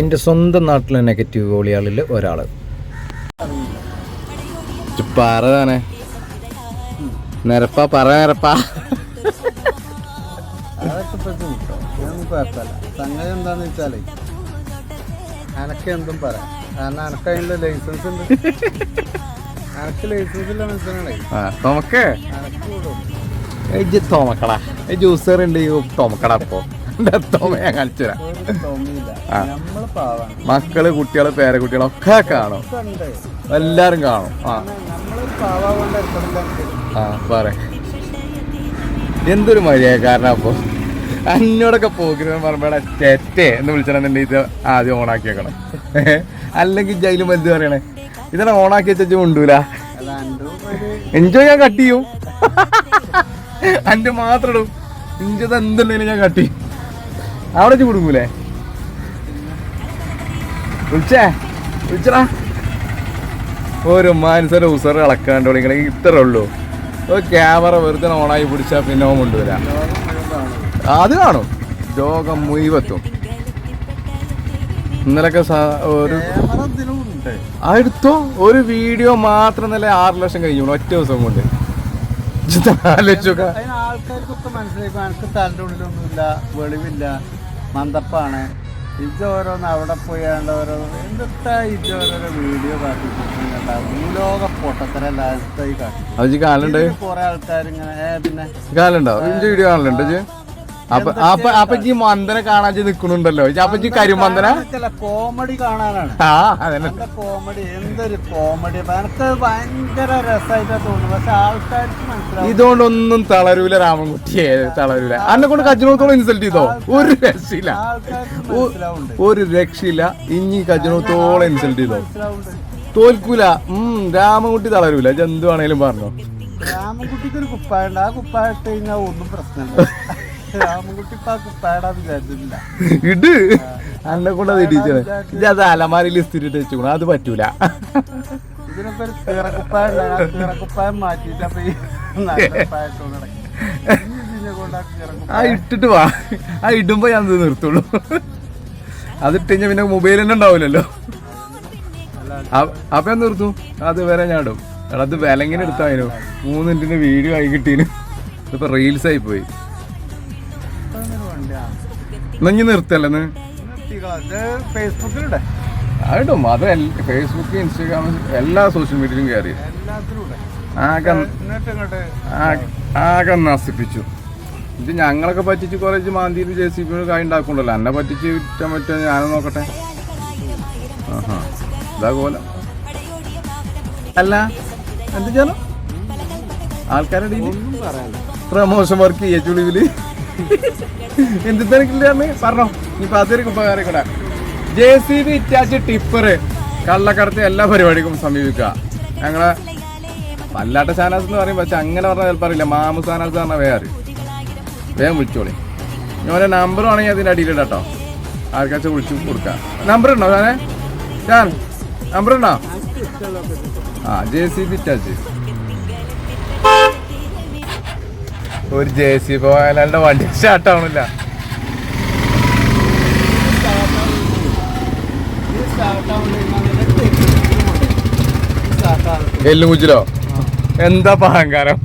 എന്റെ സ്വന്തം നാട്ടിലെ നെഗറ്റീവ് ഗോളികളിൽ ഒരാൾ പറ തന്നെ നിരപ്പാ പറ നിരപ്പാ. സംഗതി എന്താന്ന് വെച്ചാലേ അനക്ക് എന്തും പറയാം. കാരണം അനക്ക് അതിന്റെ ലൈസൻസ് ഉണ്ട്. അനക്ക് ലൈസൻസ് ഇല്ല മനസ്സിലാണേ തോമക്കേ? അനക്ക് തോമക്കടാ. ജ്യൂസർ ഉണ്ട് ഈ തോമക്കടാ ഇപ്പോ. ഞാൻ കളിച്ചു തരാം മക്കൾ കുട്ടികൾ പേരക്കുട്ടികളൊക്കെ കാണും. ഒക്കെ കാണും എല്ലാരും കാണും. ആ. ആ പറ. എന്തൊരു മര്യാദക്കാരനാ അപ്പൊ? അന്നോടൊക്കെ പോക്കിന് പറയുമ്പോഴെ തെറ്റേ എന്ന് വിളിച്ചിട്ടുണ്ടെങ്കിൽ ഇത് ആദ്യം ഓണാക്കി വെക്കണം. അല്ലെങ്കിൽ ജയിലും വലുത് പറയണേ. ഇതാണ് ഓണാക്കി വെച്ചു കൊണ്ടൂല അല്ല എൻജോയ് ഞാൻ കട്ട് ചെയ്യും. അന്റെ മാത്രം ഇടും. എന്തുണ്ടെങ്കിലും ഞാൻ കട്ട് ചെയ്യും. അവിടെ വെച്ച് കുടുങ്ങൂലേ? വിളിച്ചേ? വിളിച്ചടാ. ഒരു മാനസര ഉസറ് ഇളക്കാണ്ട് വിളിക്കണമെങ്കിൽ ഇത്രേ ഉള്ളൂ. ഒരു ക്യാമറ വെറുതെ ഓണായി പിടിച്ചാൽ പിന്നെ ഓൻ കൊണ്ടുവരാം ലോകം അത് കാണും. രോഗം മുഴുവത്തും. ഇന്നലൊക്കെ ഒരു അടുത്തോ ഒരു വീഡിയോ മാത്രം നല്ല ആറ് ലക്ഷം കഴിഞ്ഞു. ഒറ്റ ദിവസം കൊണ്ട്. ആലോചിച്ചു ആൾക്കാർക്കൊക്കെ മനസ്സിലാക്കും എനിക്ക് തലന്റെ ഉള്ളിലൊന്നുമില്ല വെളിവില്ല. മന്ദപ്പാണ് ഇത് ഓരോന്ന് അവിടെ പോയാണ്ട് ഓരോ എന്താ ഇത് ഓരോരോ വീഡിയോ കാട്ടിട്ടുണ്ടാവും ഈ കാട്ടി. കുറെ ആൾക്കാർ ഇങ്ങനെ പിന്നെ കാലുണ്ടോ വീഡിയോ കാണലുണ്ട് അപ്പൊ അപ്പൊ ഈ മന്ദനെ കാണാൻ നിക്കണുണ്ടല്ലോ. അപ്പൊ കരിമന്ദന? കോമഡി കാണാനാണ്. ആ അതന്നെ. കോമഡി. എന്തൊരു കോമഡി. എനിക്ക് ഭയങ്കര രസമായിട്ടാ തോന്നുന്നു. പക്ഷെ ആൾക്കാർക്ക് മനസ്സിലാവും. ഇതുകൊണ്ടൊന്നും തളരൂല രാമൻകുട്ടിയെ തളരൂല. അന്നെ കൊണ്ട് കജിനോത്തോളം ഇൻസൾട്ട് ചെയ്തോ? ഒരു രക്ഷയില്ല. ഒരു രക്ഷയില്ല. ഇനി കജിനോത്തോളം ഇൻസൾട്ട് ചെയ്തോ? തോൽക്കൂല. ഉം രാമൻകുട്ടി തളരൂല. ജന്തു എന്ത് വേണേലും പറഞ്ഞോ. രാമൻകുട്ടിക്ക് ഒരു കുപ്പായ ആ കുപ്പായ ഇട്ട് കഴിഞ്ഞാൽ ഒന്നും പ്രശ്നമില്ല. ഇട്. അന്നെ കൊണ്ട് അത് ഇജ്ജ് അത് അലമാരയിൽ സ്ഥിരിട്ട് വെച്ചു അത് പറ്റൂല. ആ ഇട്ടിട്ട് വാ. ആ ഇടുമ്പോ ഞാൻ ഇത് നിർത്തുള്ളൂ. അതിട്ട് പിന്നെ മൊബൈൽ തന്നെ ഉണ്ടാവില്ലല്ലോ അപ്പൊ ഞാൻ നിർത്തും. അത് വരെ ഞാൻ ഇടും. എടാ അത് വിലങ്ങനെ എടുത്തായിരുന്നു. മൂന്ന് വീഡിയോ ആയി കിട്ടീന്. ഇതിപ്പോ റീൽസ് ആയി പോയി. ഇതൊന്നൊരു നിർത്തല്ലേ ഫേസ്ബുക്കിലൂടെ അതിടും. അത് ഫേസ്ബുക്ക് ഇൻസ്റ്റാഗ്രാം എല്ലാ സോഷ്യൽ മീഡിയയിലും കയറി. ആകെ നശിപ്പിച്ചു. ഇത് ഞങ്ങളൊക്കെ പറ്റിച്ച് കുറച്ച് മാന്തിയിൽ ജെ സി പി കായ് ഉണ്ടാക്കണ്ടല്ലോ എന്നെ പറ്റിച്ച് വിറ്റാൻ പറ്റുമോ ഞാനും നോക്കട്ടെ. ആഹാ. ഇതാ അല്ല എന്ത് ചെയ്യണം ആൾക്കാരുടെ പ്രമോഷൻ വർക്ക് ചെയ്യ ചുളിവിൽ? എന്ത് തിരക്കില്ലാന്ന് പറഞ്ഞോ. ഇനിയിപ്പൊ അതൊരു ഉപകാരം കൂടെ. J C B Hitachi tipper. കള്ളക്കടത്ത് എല്ലാ പരിപാടിക്കും സമീപിക്കുക. ഞങ്ങളെ വല്ലാട്ട ചാനൽസ് എന്ന് പറയും പക്ഷെ അങ്ങനെ പറഞ്ഞാൽ ചിലപ്പോൾ അറിയില്ല. മാമു ചാനൽസ് പറഞ്ഞാൽ വേറെ വേഗം വിളിച്ചോളി. ഞാൻ നമ്പർ ആണെങ്കിൽ അതിന്റെ അടിയിലിടാം കേട്ടോ ആർക്കാച്ച വിളിച്ചു കൊടുക്കാം. നമ്പർ ഉണ്ടോ സാറേ? ഞാൻ നമ്പർ ഉണ്ടോ? ആ ജെ സി ബി ഇറ്റാച്ച്. ഒരു ജെ സി പോയാലെ വണ്ടി സ്റ്റാർട്ടാവണില്ല. എല്ലുമുച്ചിലോ എന്താ അഹങ്കാരം